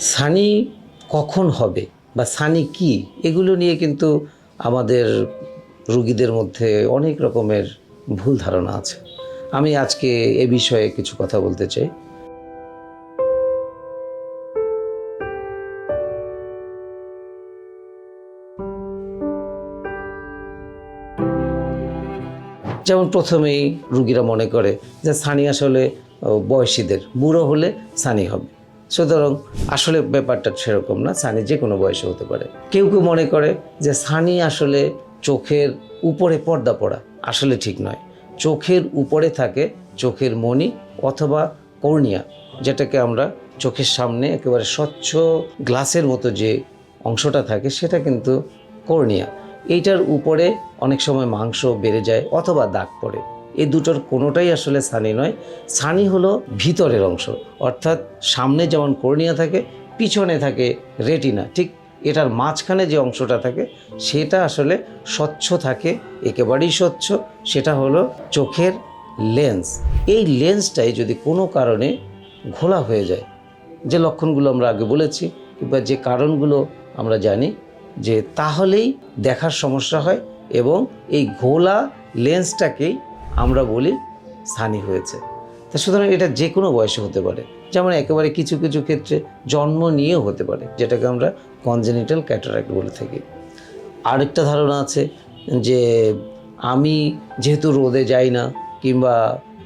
সানি কখন হবে বা সানি কি, এগুলো নিয়ে কিন্তু আমাদের রুগীদের মধ্যে অনেক রকমের ভুল ধারণা আছে। আমি আজকে এ বিষয়ে কিছু কথা বলতে চাই। যেমন প্রথমেই রুগীরা মনে করে যে সানি আসলে বয়সীদের, বুড়ো হলে সানি হবে। সুতরাং আসলে ব্যাপারটা সেরকম না, সানি যে কোনো বয়সে হতে পারে। কেউ কেউ মনে করে যে সানি আসলে চোখের উপরে পর্দা পড়া আসলে ঠিক নয়। চোখের উপরে থাকে চোখের মণি অথবা কর্নিয়া, যেটাকে আমরা চোখের সামনে একেবারে স্বচ্ছ গ্লাসের মতো যে অংশটা থাকে সেটা কিন্তু কর্নিয়া। এইটার উপরে অনেক সময় মাংস বেড়ে যায় অথবা দাগ পড়ে। এই দুটোর কোনোটাই আসলে সানি নয়। সানি হলো ভিতরের অংশ, অর্থাৎ সামনে যেমন কর্নিয়া থাকে, পিছনে থাকে রেটিনা। ঠিক এটার মাঝখানে যে অংশটা থাকে, সেটা আসলে স্বচ্ছ থাকে, একেবারেই স্বচ্ছ, সেটা হলো চোখের লেন্স। এই লেন্সটাই যদি কোনো কারণে ঘোলা হয়ে যায়, যে লক্ষণগুলো আমরা আগে বলেছি, কিংবা যে কারণগুলো আমরা জানি, যে তাহলেই দেখার সমস্যা হয় এবং এই ঘোলা লেন্সটাকেই আমরা বলি সানি হয়েছে। তা সুতরাং এটা যে কোনো বয়সে হতে পারে। যেমন একেবারে কিছু কিছু ক্ষেত্রে জন্ম নিয়েও হতে পারে, যেটাকে আমরা কনজেনিটাল ক্যাটারাক্ট বলে থাকি। আরেকটা ধারণা আছে যে আমি যেহেতু রোদে যাই না, কিংবা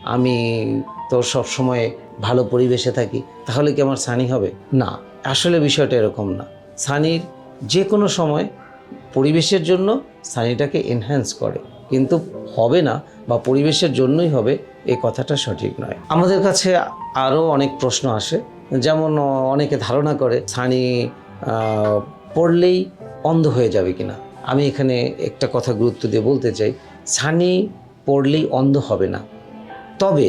আমি তো সব সময় ভালো পরিবেশে থাকি, তাহলে কি আমার সানি হবে? না, আসলে বিষয়টা এরকম না। সানির যে কোনো সময় পরিবেশের জন্য সানিটাকে এনহ্যান্স করে। কিন্তু হবে না বা পরিবেশের জন্যই হবে এই কথাটা সঠিক নয়। আমাদের কাছে আরও অনেক প্রশ্ন আসে, যেমন অনেকে ধারণা করে, ছানি পড়লেই অন্ধ হয়ে যাবে কিনা? আমি এখানে একটা কথা গুরুত্ব দিয়ে বলতে চাই, ছানি পড়লেই অন্ধ হবে না। তবে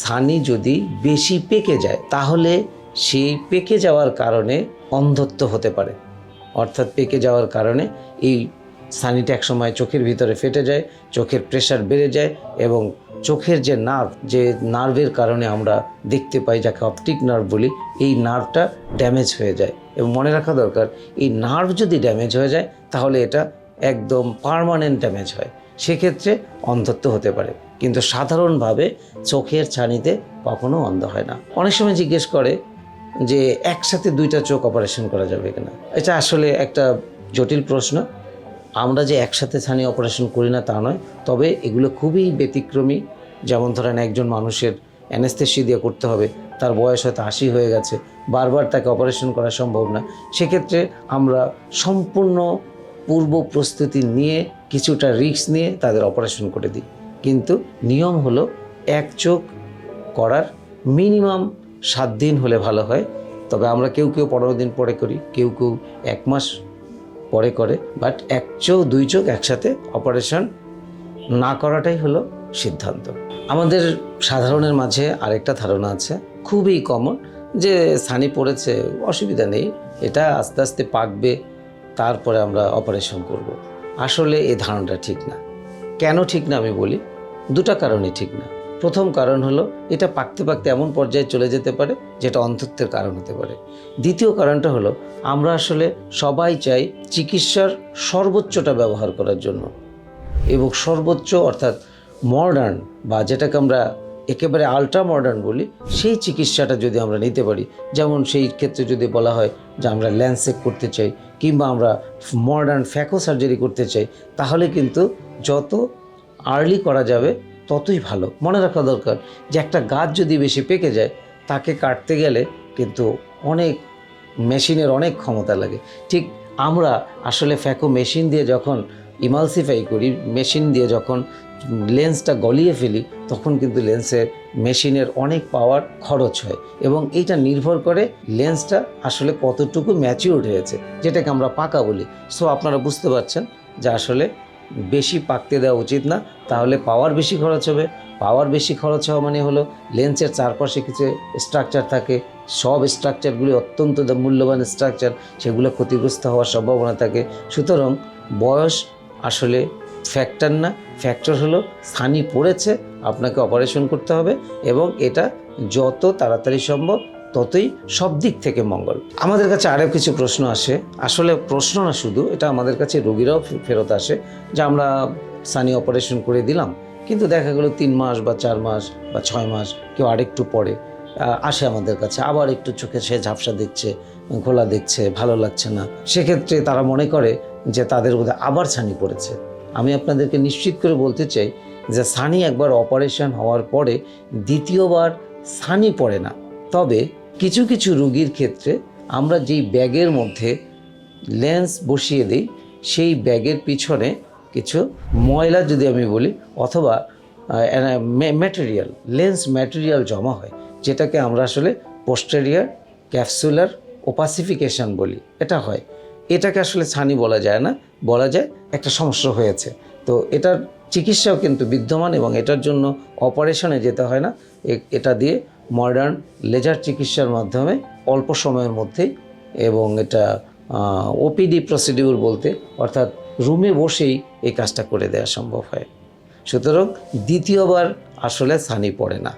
ছানি যদি বেশি পেকে যায়, তাহলে সেই পেকে যাওয়ার কারণে অন্ধত্ব হতে পারে। অর্থাৎ পেকে যাওয়ার কারণে এই সানিটা একসময় চোখের ভিতরে ফেটে যায়, চোখের প্রেশার বেড়ে যায় এবং চোখের যে নার্ভ যে নার্ভের কারণে আমরা দেখতে পাই যাকে অপটিক নার্ভ বলি, এই নার্ভটা ড্যামেজ হয়ে যায়। এবং মনে রাখা দরকার, এই নার্ভ যদি ড্যামেজ হয়ে যায়, তাহলে এটা একদম পার্মানেন্ট ড্যামেজ হয়। সেক্ষেত্রে অন্ধত্ব হতে পারে। কিন্তু সাধারণভাবে চোখের ছানিতে কখনো অন্ধ হয় না। অনেক সময় জিজ্ঞেস করে যে একসাথে দুইটা চোখ অপারেশন করা যাবে কিনা? এটা আসলে একটা জটিল প্রশ্ন। আমরা যে একসাথে ছানি অপারেশন করি না তা নয়, তবে এগুলো খুবই ব্যতিক্রমী। যেমন ধরেন একজন মানুষের অ্যানেস্থেসি দিয়ে করতে হবে, তার বয়স হয়তো আশি হয়ে গেছে, বারবার তাকে অপারেশন করা সম্ভব না। সেক্ষেত্রে আমরা সম্পূর্ণ পূর্ব প্রস্তুতি নিয়ে, কিছুটা রিস্ক নিয়ে তাদের অপারেশন করে দিই। কিন্তু নিয়ম হলো এক চোখ করার মিনিমাম সাত দিন হলে ভালো হয়। তবে আমরা কেউ কেউ পনেরো দিন পরে করি, কেউ কেউ এক মাস পরে করে বাট এক চোখ, দুই চোখ একসাথে অপারেশন না করাটাই হলো সিদ্ধান্ত। আমাদের সাধারণের মাঝে আরেকটা ধারণা আছে, খুবই কমন যে সানি পড়েছে, অসুবিধা নেই, এটা আস্তে আস্তে পাকবে, তারপরে আমরা অপারেশন করব। আসলে এই ধারণাটা ঠিক না। কেন ঠিক না আমি বলি? দুটা কারণে ঠিক না। প্রথম কারণ হলো, এটা পাকতে পাকতে এমন পর্যায়ে চলে যেতে পারে, যেটা অন্ধত্বের কারণ হতে পারে। দ্বিতীয় কারণটা হলো, আমরা আসলে সবাই চাই চিকিৎসার সর্বোচ্চটা ব্যবহার করার জন্য। এবং সর্বোচ্চ অর্থাৎ মডার্ন বা যেটাকে আমরা একেবারে আলট্রা মডার্ন বলি, সেই চিকিৎসাটা যদি আমরা নিতে পারি, যেমন সেই ক্ষেত্রে যদি বলা হয় যে আমরা ল্যান্সেক করতে চাই, কিংবা আমরা মডার্ন ফ্যাকো সার্জারি করতে চাই, তাহলে কিন্তু যত আর্লি করা যাবে ততই ভালো। মনে রাখা দরকার যে একটা গাছ যদি বেশি পেকে যায়, তাকে কাটতে গেলে কিন্তু অনেক মেশিনের অনেক ক্ষমতা লাগে। ঠিক আমরা আসলে ফ্যাকো মেশিন দিয়ে যখন ইমালসিফাই করি, মেশিন দিয়ে যখন লেন্সটা গলিয়ে ফেলি, তখন কিন্তু লেন্সের মেশিনের অনেক পাওয়ার খরচ হয় এবং এইটা নির্ভর করে লেন্সটা আসলে কতটুকু ম্যাচিউরড হয়েছে, যেটাকে আমরা পাকা বলি। সো আপনারা বুঝতে পারছেন যে আসলে বেশি পাকতে দেওয়া উচিত না, তাহলে পাওয়ার বেশি খরচ হবে। পাওয়ার বেশি খরচ হওয়া মানে হলো, লেন্সের চারপাশে কিছু স্ট্রাকচার থাকে, সব স্ট্রাকচারগুলি অত্যন্ত মূল্যবান স্ট্রাকচার সেগুলো ক্ষতিগ্রস্ত হওয়ার সম্ভাবনা থাকে। সুতরাং বয়স আসলে ফ্যাক্টর না ফ্যাক্টর হলো স্থানি পড়েছে, আপনাকে অপারেশন করতে হবে এবং এটা যত তাড়াতাড়ি সম্ভব ততই সব দিক থেকে মঙ্গল। আমাদের কাছে আরও কিছু প্রশ্ন আসে। আসলে প্রশ্ন না শুধু, এটা আমাদের কাছে রোগীরাও ফেরত আসে যে আমরা সানি অপারেশন করে দিলাম, কিন্তু দেখা গেলো তিন মাস বা চার মাস বা ছয় মাস কেউ আরেকটু পরে আসে আমাদের কাছে, আবার একটু চোখে সে ঝাপসা দেখছে ঘোলা দেখছে, ভালো লাগছে না। সেক্ষেত্রে তারা মনে করে যে তাদের বোধহয় আবার ছানি পড়েছে। আমি আপনাদেরকে নিশ্চিত করে বলতে চাই যে সানি একবার অপারেশন হওয়ার পরে দ্বিতীয়বার সানি পড়ে না। তবে কিছু কিছু রুগীর ক্ষেত্রে আমরা যেই ব্যাগের মধ্যে লেন্স বসিয়ে দিই, সেই ব্যাগের পিছনে কিছু ময়লা যদি আমি বলি, অথবা ম্যাটেরিয়াল লেন্স ম্যাটেরিয়াল জমা হয়, যেটাকে আমরা আসলে পোস্টেরিয়ার ক্যাপসুলার ওপাসিফিকেশন বলি, এটা হয়। এটাকে আসলে ছানি বলা যায় না, বলা যায় একটা সমস্যা হয়েছে। তো এটার চিকিৎসাও কিন্তু বিদ্যমান এবং এটার জন্য অপারেশনে যেতে হয় না এটা দিয়ে মডার্ন লেজার চিকিৎসার মাধ্যমে অল্প সময়ের মধ্যে এবং এটা ওপিডি প্রসিডিউর বলতে, অর্থাৎ রুমে বসেই এই কাজটা করে দেওয়া সম্ভব হয়। সুতরাং দ্বিতীয়বার আসলে ছানি পড়ে না।